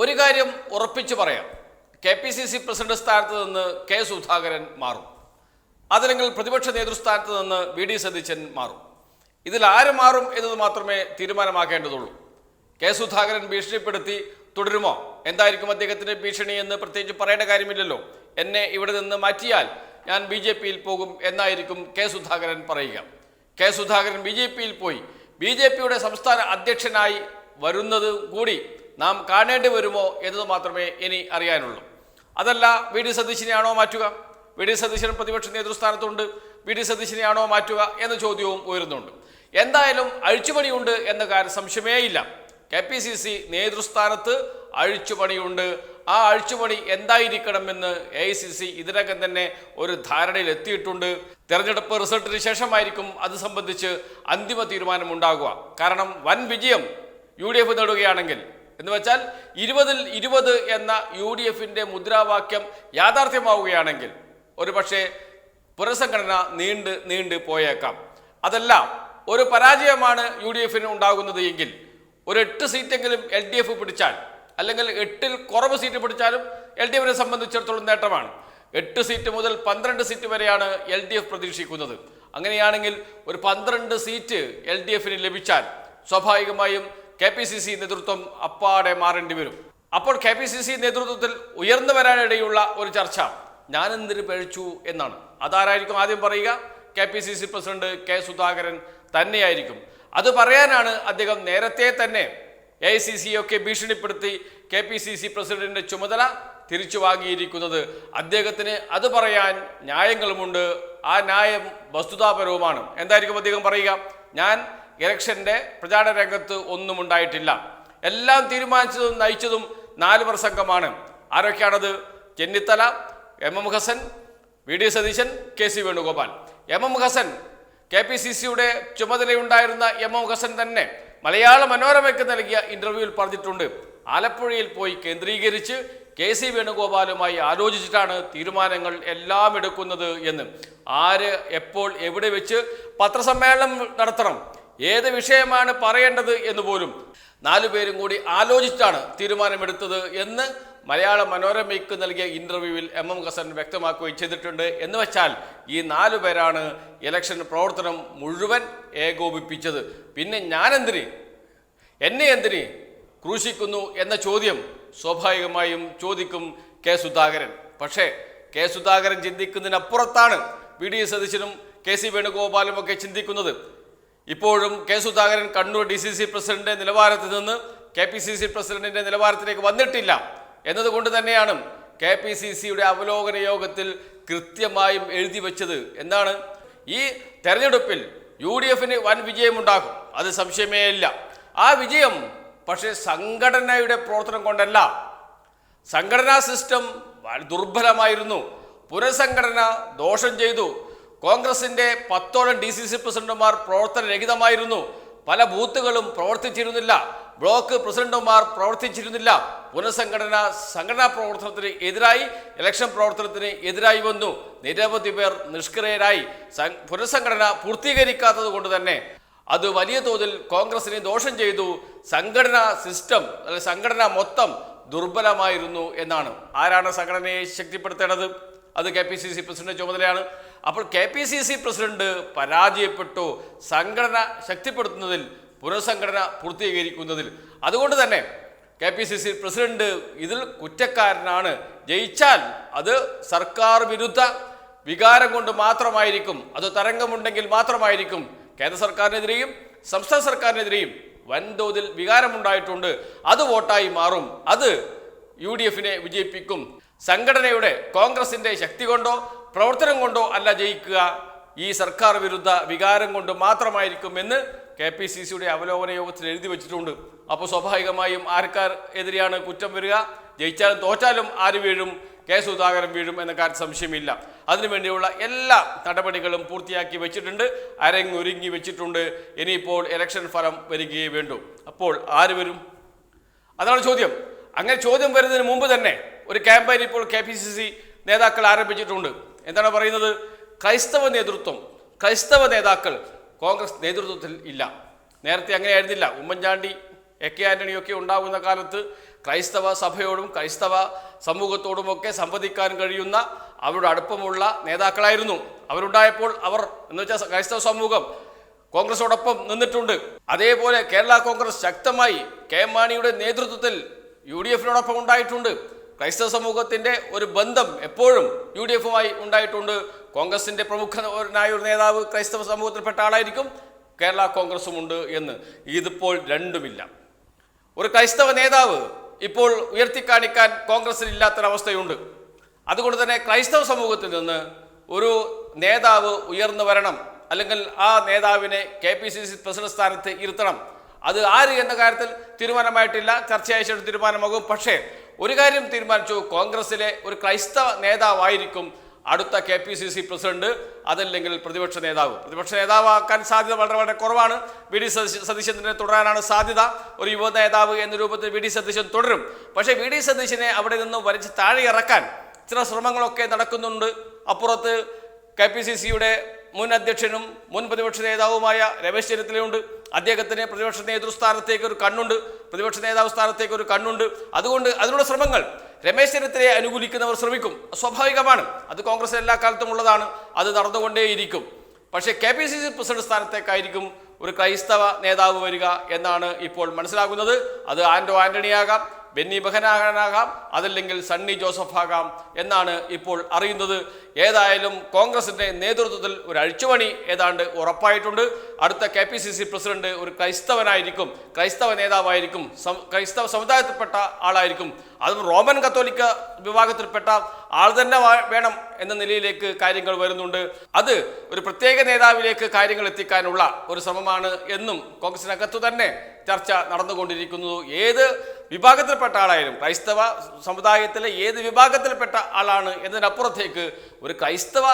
ഒരു കാര്യം ഉറപ്പിച്ചു പറയാം. K P C C president സ്ഥാനത്ത് നിന്ന് കെ സുധാകരൻ മാറും. അതല്ലെങ്കിൽ പ്രതിപക്ഷ നേതൃസ്ഥാനത്ത് നിന്ന് വി ഡി സതീശൻ മാറും. ഇതിൽ ആര് മാറും എന്നത് മാത്രമേ തീരുമാനമാക്കേണ്ടതുള്ളൂ. കെ സുധാകരൻ ഭീഷണിപ്പെടുത്തി തുടരുമോ? എന്തായിരിക്കും അദ്ദേഹത്തിന്റെ ഭീഷണി എന്ന് പ്രത്യേകിച്ച് പറയേണ്ട കാര്യമില്ലല്ലോ. എന്നെ ഇവിടെ നിന്ന് മാറ്റിയാൽ ഞാൻ ബി ജെ പിയിൽ പോകും എന്നായിരിക്കും കെ സുധാകരൻ പറയുക. കെ സുധാകരൻ ബി ജെ പിയിൽ പോയി. ബി ജെ പിയുടെ സംസ്ഥാന അധ്യക്ഷനായി വരുന്നത് കൂടി നാം കാണേണ്ടി വരുമോ എന്നത് മാത്രമേ ഇനി അറിയാനുള്ളൂ. അതല്ല വി ഡി സതീശിനെയാണോ മാറ്റുക? വി ഡി സതീശൻ പ്രതിപക്ഷ നേതൃസ്ഥാനത്തുണ്ട്. വി ഡി സതീശിനെയാണോ മാറ്റുക എന്ന ചോദ്യവും ഉയരുന്നുണ്ട്. എന്തായാലും അഴിച്ചുപണിയുണ്ട് എന്ന കാര്യം സംശയമേയില്ല. കെ പി സി സി നേതൃസ്ഥാനത്ത് അഴിച്ചുപണിയുണ്ട്. ആ അഴിച്ചുപണി എന്തായിരിക്കണമെന്ന് എ ഐ സി സി ഇതിനകം തന്നെ ഒരു ധാരണയിൽ എത്തിയിട്ടുണ്ട്. തെരഞ്ഞെടുപ്പ് റിസൾട്ടിന് ശേഷമായിരിക്കും അത് സംബന്ധിച്ച് അന്തിമ തീരുമാനമുണ്ടാകുക. കാരണം വൻ വിജയം യു ഡി എഫ് നേടുകയാണെങ്കിൽ എന്ന് വെച്ചാൽ ഇരുപതിൽ ഇരുപത് എന്ന യു ഡി എഫിന്റെ മുദ്രാവാക്യം യാഥാർത്ഥ്യമാവുകയാണെങ്കിൽ ഒരു പക്ഷേ പുനഃസംഘടന നീണ്ട് നീണ്ട് പോയേക്കാം. അതല്ല ഒരു പരാജയമാണ് യു ഡി എഫിന് ഉണ്ടാകുന്നത് എങ്കിൽ ഒരു എട്ട് സീറ്റെങ്കിലും എൽ ഡി എഫ് പിടിച്ചാൽ അല്ലെങ്കിൽ എട്ടിൽ കുറവ് സീറ്റ് പിടിച്ചാലും എൽ ഡി എഫിനെ സംബന്ധിച്ചിടത്തോളം നേട്ടമാണ്. എട്ട് സീറ്റ് മുതൽ പന്ത്രണ്ട് സീറ്റ് വരെയാണ് എൽ ഡി എഫ് പ്രതീക്ഷിക്കുന്നത്. അങ്ങനെയാണെങ്കിൽ ഒരു പന്ത്രണ്ട് സീറ്റ് എൽ ഡി എഫിന് ലഭിച്ചാൽ സ്വാഭാവികമായും കെ പി സി സി നേതൃത്വം അപ്പാടെ മാറേണ്ടി വരും. അപ്പോൾ കെ പി സി സി നേതൃത്വത്തിൽ ഉയർന്നു വരാനിടയുള്ള ഒരു ചർച്ച ഞാനെന്തിന് പഴിച്ചു എന്നാണ്. അതാരായിരിക്കും ആദ്യം പറയുക? K P C C president K Sudhakaran തന്നെയായിരിക്കും. അത് പറയാനാണ് അദ്ദേഹം നേരത്തെ തന്നെ എ ഐ സി സി ഒക്കെ ഭീഷണിപ്പെടുത്തി കെ പി സി സി പ്രസിഡന്റിന്റെ ചുമതല തിരിച്ചു വാങ്ങിയിരിക്കുന്നത്. അദ്ദേഹത്തിന് അത് പറയാൻ ന്യായങ്ങളുമുണ്ട്. ആ ന്യായം വസ്തുതാപരവുമാണ്. എന്തായിരിക്കും അദ്ദേഹം പറയുക? ഞാൻ ഇലക്ഷന്റെ പ്രചാരണ രംഗത്ത് ഒന്നും ഉണ്ടായിട്ടില്ല. എല്ലാം തീരുമാനിച്ചതും നയിച്ചതും നാല് പേർ സംഘമാണ്. ആരൊക്കെയാണത്? Chennithala M M Hassan V D Satheesan K C Venugopal. M M Hassan K P C സിയുടെ ചുമതലയുണ്ടായിരുന്ന എം എം ഹസൻ തന്നെ മലയാള മനോരമയ്ക്ക് നൽകിയ ഇന്റർവ്യൂവിൽ പറഞ്ഞിട്ടുണ്ട്. ആലപ്പുഴയിൽ പോയി കേന്ദ്രീകരിച്ച് കെ സി വേണുഗോപാലുമായി ആലോചിച്ചിട്ടാണ് തീരുമാനങ്ങൾ എല്ലാം എടുക്കുന്നത് എന്ന്. ആര് എപ്പോൾ എവിടെ വെച്ച് പത്രസമ്മേളനം നടത്തണം? ഏത് വിഷയമാണ് പറയേണ്ടത് എന്ന് പോലും നാലു പേരും കൂടി ആലോചിച്ചാണ് തീരുമാനമെടുത്തത് എന്ന് മലയാള മനോരമയ്ക്ക് നൽകിയ ഇന്റർവ്യൂവിൽ എം എം ഹസൻ വ്യക്തമാക്കുകയും ചെയ്തിട്ടുണ്ട്. എന്ന് വെച്ചാൽ ഈ നാലു പേരാണ് ഇലക്ഷൻ പ്രവർത്തനം മുഴുവൻ ഏകോപിപ്പിച്ചത്. പിന്നെ ഞാനെന്തിന്? എന്നെ എന്തിന് ക്രൂശിക്കുന്നു എന്ന ചോദ്യം സ്വാഭാവികമായും ചോദിക്കും കെ സുധാകരൻ. പക്ഷേ കെ സുധാകരൻ ചിന്തിക്കുന്നതിനപ്പുറത്താണ് വി ഡി സതീശനും കെ സി വേണുഗോപാലും ഒക്കെ ചിന്തിക്കുന്നത്. ഇപ്പോഴും K Sudhakaran Kannur D C C president നിലവാരത്തിൽ നിന്ന് കെ പി സി സി പ്രസിഡന്റിന്റെ നിലവാരത്തിലേക്ക് വന്നിട്ടില്ല. എന്നതുകൊണ്ട് തന്നെയാണ് കെ പി സി സിയുടെ അവലോകന യോഗത്തിൽ കൃത്യമായും എഴുതി വെച്ചത്. എന്താണ്? ഈ തെരഞ്ഞെടുപ്പിൽ യു ഡി എഫിന് വൻ വിജയമുണ്ടാകും. അത് സംശയമേ ഇല്ല. ആ വിജയം പക്ഷേ സംഘടനയുടെ പ്രവർത്തനം കൊണ്ടല്ല. സംഘടനാ സിസ്റ്റം ദുർബലമായിരുന്നു. പുനഃസംഘടന ദോഷം ചെയ്തു. കോൺഗ്രസിന്റെ പത്തോളം ഡി സി സി പ്രസിഡന്റുമാർ പ്രവർത്തനരഹിതമായിരുന്നു. പല ബൂത്തുകളും പ്രവർത്തിച്ചിരുന്നില്ല. ബ്ലോക്ക് പ്രസിഡന്റുമാർ പ്രവർത്തിച്ചിരുന്നില്ല. പുനഃസംഘടന സംഘടനാ പ്രവർത്തനത്തിന് എതിരായി ഇലക്ഷൻ പ്രവർത്തനത്തിന് എതിരായി വന്നു. നിരവധി പേർ നിഷ്ക്രിയരായി. പുനഃസംഘടന പൂർത്തീകരിക്കാത്തത് കൊണ്ട് തന്നെ അത് വലിയ തോതിൽ കോൺഗ്രസിനെ ദോഷം ചെയ്തു. സംഘടനാ സിസ്റ്റം അല്ലെങ്കിൽ സംഘടന മൊത്തം ദുർബലമായിരുന്നു എന്നാണ്. ആരാണ് സംഘടനയെ ശക്തിപ്പെടുത്തേണ്ടത്? അത് K P C C president ചുമതലയാണ്. അപ്പോൾ K P C C president പരാജയപ്പെട്ടു. സംഘടന ശക്തിപ്പെടുത്തുന്നതിൽ പുനഃസംഘടന പൂർത്തീകരിക്കുന്നതിൽ. അതുകൊണ്ട് തന്നെ K P C C president ഇതിൽ കുറ്റക്കാരനാണ്. ജയിച്ചാൽ അത് സർക്കാർ വിരുദ്ധ വികാരം കൊണ്ട് മാത്രമായിരിക്കും. അത് തരംഗമുണ്ടെങ്കിൽ മാത്രമായിരിക്കും. കേന്ദ്ര സർക്കാരിനെതിരെയും സംസ്ഥാന സർക്കാരിനെതിരെയും വൻതോതിൽ വികാരമുണ്ടായിട്ടുണ്ട്. അത് വോട്ടായി മാറും. അത് യു ഡി എഫിനെ വിജയിപ്പിക്കും. സംഘടനയുടെ കോൺഗ്രസിന്റെ ശക്തി കൊണ്ടോ പ്രവർത്തനം കൊണ്ടോ അല്ല ജയിക്കുക. ഈ സർക്കാർ വിരുദ്ധ വികാരം കൊണ്ട് മാത്രമായിരിക്കും എന്ന് കെ പി സി സിയുടെ അവലോകന യോഗത്തിൽ എഴുതി വെച്ചിട്ടുണ്ട്. അപ്പോൾ സ്വാഭാവികമായും ആർക്കാർ എതിരെയാണ് കുറ്റം വരിക? ജയിച്ചാലും തോറ്റാലും ആര് വീഴും? കെ സുധാകരൻ വീഴും എന്ന കാര്യം സംശയമില്ല. അതിനുവേണ്ടിയുള്ള എല്ലാ നടപടികളും പൂർത്തിയാക്കി വെച്ചിട്ടുണ്ട്. അരങ്ങൊരുങ്ങി വെച്ചിട്ടുണ്ട്. ഇനിയിപ്പോൾ ഇലക്ഷൻ ഫലം വരികയേ വേണ്ടൂ. അപ്പോൾ ആര് വരും? അതാണ് ചോദ്യം. അങ്ങനെ ചോദ്യം വരുന്നതിന് മുമ്പ് തന്നെ ഒരു ക്യാമ്പയിൻ ഇപ്പോൾ കെ പി സി സി നേതാക്കൾ ആരംഭിച്ചിട്ടുണ്ട്. എന്താണ് പറയുന്നത്? ക്രൈസ്തവ നേതൃത്വം ക്രൈസ്തവ നേതാക്കൾ കോൺഗ്രസ് നേതൃത്വത്തിൽ ഇല്ല. നേരത്തെ അങ്ങനെ ആയിരുന്നില്ല ഉമ്മൻചാണ്ടി എ കെ ആന്റണിയൊക്കെ ഉണ്ടാകുന്ന കാലത്ത് ക്രൈസ്തവ സഭയോടും ക്രൈസ്തവ സമൂഹത്തോടുമൊക്കെ സംവദിക്കാൻ കഴിയുന്ന അവരുടെ അടുപ്പമുള്ള നേതാക്കളായിരുന്നു. അവരുണ്ടായപ്പോൾ അവർ എന്ന് വെച്ചാൽ ക്രൈസ്തവ സമൂഹം കോൺഗ്രസോടൊപ്പം നിന്നിട്ടുണ്ട്. അതേപോലെ കേരള കോൺഗ്രസ് ശക്തമായി കെ മാണിയുടെ നേതൃത്വത്തിൽ യു ഡി എഫിനോടൊപ്പം ഉണ്ടായിട്ടുണ്ട്. ക്രൈസ്തവ സമൂഹത്തിന്റെ ഒരു ബന്ധം എപ്പോഴും യു ഡി എഫുമായി ഉണ്ടായിട്ടുണ്ട്. കോൺഗ്രസിന്റെ പ്രമുഖനായ ഒരു നേതാവ് ക്രൈസ്തവ സമൂഹത്തിൽപ്പെട്ട ആളായിരിക്കും. കേരള കോൺഗ്രസും ഉണ്ട് എന്ന്. ഇതിപ്പോൾ രണ്ടുമില്ല. ഒരു ക്രൈസ്തവ നേതാവ് ഇപ്പോൾ ഉയർത്തിക്കാണിക്കാൻ കോൺഗ്രസിൽ ഇല്ലാത്തൊരവസ്ഥയുണ്ട്. അതുകൊണ്ട് തന്നെ ക്രൈസ്തവ സമൂഹത്തിൽ നിന്ന് ഒരു നേതാവ് ഉയർന്നു വരണം. അല്ലെങ്കിൽ ആ നേതാവിനെ K P C C president സ്ഥാനത്ത് ഇരുത്തണം. അത് ആര് എന്ന കാര്യത്തിൽ തീരുമാനമായിട്ടില്ല. ചർച്ചയായ ശേഷം തീരുമാനമാകും പക്ഷേ ഒരു കാര്യം തീരുമാനിച്ചു. കോൺഗ്രസിലെ ഒരു ക്രൈസ്തവ നേതാവായിരിക്കും അടുത്ത K P C C president. അതല്ലെങ്കിൽ പ്രതിപക്ഷ നേതാവ്. പ്രതിപക്ഷ നേതാവാക്കാൻ സാധ്യത വളരെ വളരെ കുറവാണ്. വി ഡി സതീശ സതീശനെ തുടരാനാണ് സാധ്യത. ഒരു യുവ നേതാവ് എന്ന രൂപത്തിൽ വി ഡി സതീശൻ തുടരും. പക്ഷേ വി ഡി സതീശനെ അവിടെ നിന്ന് വലിച്ച് താഴെ ഇറക്കാൻ ചില ശ്രമങ്ങളൊക്കെ നടക്കുന്നുണ്ട്. അപ്പുറത്ത് കെ പി സി സിയുടെ മുൻ അധ്യക്ഷനും മുൻ പ്രതിപക്ഷ നേതാവുമായ രമേശ് ചെന്നിത്തലയുണ്ട്. അദ്ദേഹത്തിന് പ്രതിപക്ഷ നേതൃസ്ഥാനത്തേക്ക് ഒരു കണ്ണുണ്ട് പ്രതിപക്ഷ നേതാവ് സ്ഥാനത്തേക്ക് ഒരു കണ്ണുണ്ട്. അതുകൊണ്ട് അതിനുള്ള ശ്രമങ്ങൾ രമേശ് ചെന്നിത്തലയെ അനുകൂലിക്കുന്നവർ ശ്രമിക്കും. സ്വാഭാവികമാണ്. അത് കോൺഗ്രസ് എല്ലാ കാലത്തും ഉള്ളതാണ്. അത് നടന്നുകൊണ്ടേയിരിക്കും. പക്ഷേ K P C C president സ്ഥാനത്തേക്കായിരിക്കും ഒരു ക്രൈസ്തവ നേതാവ് വരിക എന്നാണ് ഇപ്പോൾ മനസ്സിലാകുന്നത്. അത് ആൻഡോ ആന്റണി ആകാം ബെന്നി ബെഹനാകാനാകാം അതല്ലെങ്കിൽ സണ്ണി ജോസഫ് ആകാം എന്നാണ് ഇപ്പോൾ അറിയുന്നത്. ഏതായാലും കോൺഗ്രസിന്റെ നേതൃത്വത്തിൽ ഒരു അഴിച്ചുപണി ഏതാണ്ട് ഉറപ്പായിട്ടുണ്ട്. അടുത്ത K P C C president ഒരു ക്രൈസ്തവനായിരിക്കും ക്രൈസ്തവ നേതാവായിരിക്കും ക്രൈസ്തവ സമുദായത്തിൽപ്പെട്ട ആളായിരിക്കും. അതും റോമൻ കത്തോലിക്ക വിഭാഗത്തിൽപ്പെട്ട ആൾ തന്നെ വേണം എന്ന നിലയിലേക്ക് കാര്യങ്ങൾ വരുന്നുണ്ട്. അത് ഒരു പ്രത്യേക നേതാവിലേക്ക് കാര്യങ്ങൾ എത്തിക്കാനുള്ള ഒരു ശ്രമമാണ് എന്നും കോൺഗ്രസിനകത്തു തന്നെ ചർച്ച നടന്നുകൊണ്ടിരിക്കുന്നു. ഏത് വിഭാഗത്തിൽപ്പെട്ട ആളായാലും ക്രൈസ്തവ സമുദായത്തിലെ ഏത് വിഭാഗത്തിൽപ്പെട്ട ആളാണ് എന്നതിനപ്പുറത്തേക്ക് ഒരു ക്രൈസ്തവ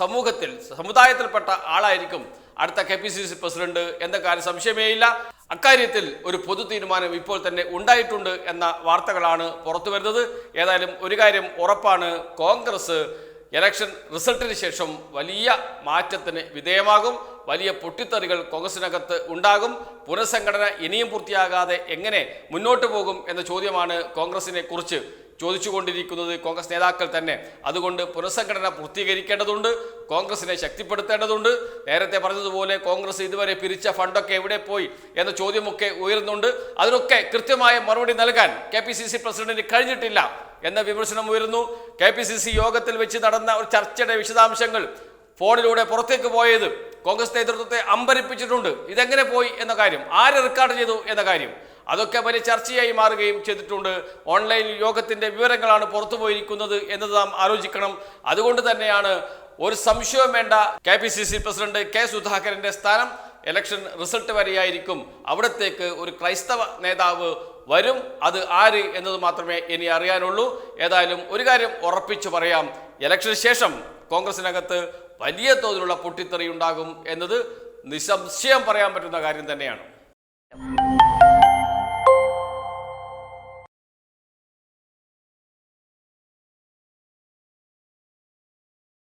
സമൂഹത്തിൽ സമുദായത്തിൽപ്പെട്ട ആളായിരിക്കും അടുത്ത K P C C president എന്ന കാര്യം സംശയമേയില്ല അക്കാര്യത്തിൽ ഒരു പൊതു തീരുമാനം ഇപ്പോൾ തന്നെ ഉണ്ടായിട്ടുണ്ട് എന്ന വാർത്തകളാണ് പുറത്തു വരുന്നത് ഏതായാലും ഒരു കാര്യം ഉറപ്പാണ് കോൺഗ്രസ് ഇലക്ഷൻ റിസൾട്ടിന് ശേഷം വലിയ മാറ്റത്തിന് വിധേയമാകും. വലിയ പൊട്ടിത്തെറികൾ കോൺഗ്രസിനകത്ത് ഉണ്ടാകും. പുനഃസംഘടന ഇനിയും പൂർത്തിയാകാതെ എങ്ങനെ മുന്നോട്ട് പോകും എന്ന ചോദ്യമാണ് കോൺഗ്രസിനെ കുറിച്ച് ചോദിച്ചുകൊണ്ടിരിക്കുന്നത് കോൺഗ്രസ് നേതാക്കൾ തന്നെ. അതുകൊണ്ട് പുനഃസംഘടന പൂർത്തീകരിക്കേണ്ടതുണ്ട്. കോൺഗ്രസിനെ ശക്തിപ്പെടുത്തേണ്ടതുണ്ട്. നേരത്തെ പറഞ്ഞതുപോലെ കോൺഗ്രസ് ഇതുവരെ പിരിച്ച ഫണ്ടൊക്കെ എവിടെ പോയി എന്ന ചോദ്യമൊക്കെ ഉയരുന്നുണ്ട്. അതിനൊക്കെ കൃത്യമായ മറുപടി നൽകാൻ കെ പ്രസിഡന്റിന് കഴിഞ്ഞിട്ടില്ല. എന്ന വിമർശനം ഉയരുന്നു കെ പി സി സി യോഗത്തിൽ വെച്ച് നടന്ന ഒരു ചർച്ചയുടെ വിശദാംശങ്ങൾ ഫോണിലൂടെ പുറത്തേക്ക് പോയത് കോൺഗ്രസ് നേതൃത്വത്തെ അമ്പരിപ്പിച്ചിട്ടുണ്ട്. ഇതെങ്ങനെ പോയി എന്ന കാര്യം ആര് റെക്കോർഡ് ചെയ്തു എന്ന കാര്യം അതൊക്കെ വലിയ ചർച്ചയായി മാറുകയും ചെയ്തിട്ടുണ്ട്. ഓൺലൈൻ യോഗത്തിന്റെ വിവരങ്ങളാണ് പുറത്തു പോയിരിക്കുന്നത് എന്നത് നാം ആലോചിക്കണം. അതുകൊണ്ട് തന്നെയാണ് ഒരു സംശയവും വേണ്ട K P C C president K സുധാകരന്റെ സ്ഥാനം. ഇലക്ഷൻ റിസൾട്ട് വരെയായിരിക്കും അവിടത്തേക്ക് ഒരു ക്രൈസ്തവ നേതാവ് വരും. അത് ആര് എന്നത് മാത്രമേ ഇനി അറിയാനുള്ളൂ. ഏതായാലും ഒരു കാര്യം ഉറപ്പിച്ചു പറയാം. ഇലക്ഷന് ശേഷം കോൺഗ്രസിനകത്ത് വലിയ തോതിലുള്ള പൊട്ടിത്തെറി ഉണ്ടാകും എന്നത് നിസ്സംശയം പറയാൻ പറ്റുന്ന കാര്യം തന്നെയാണ്.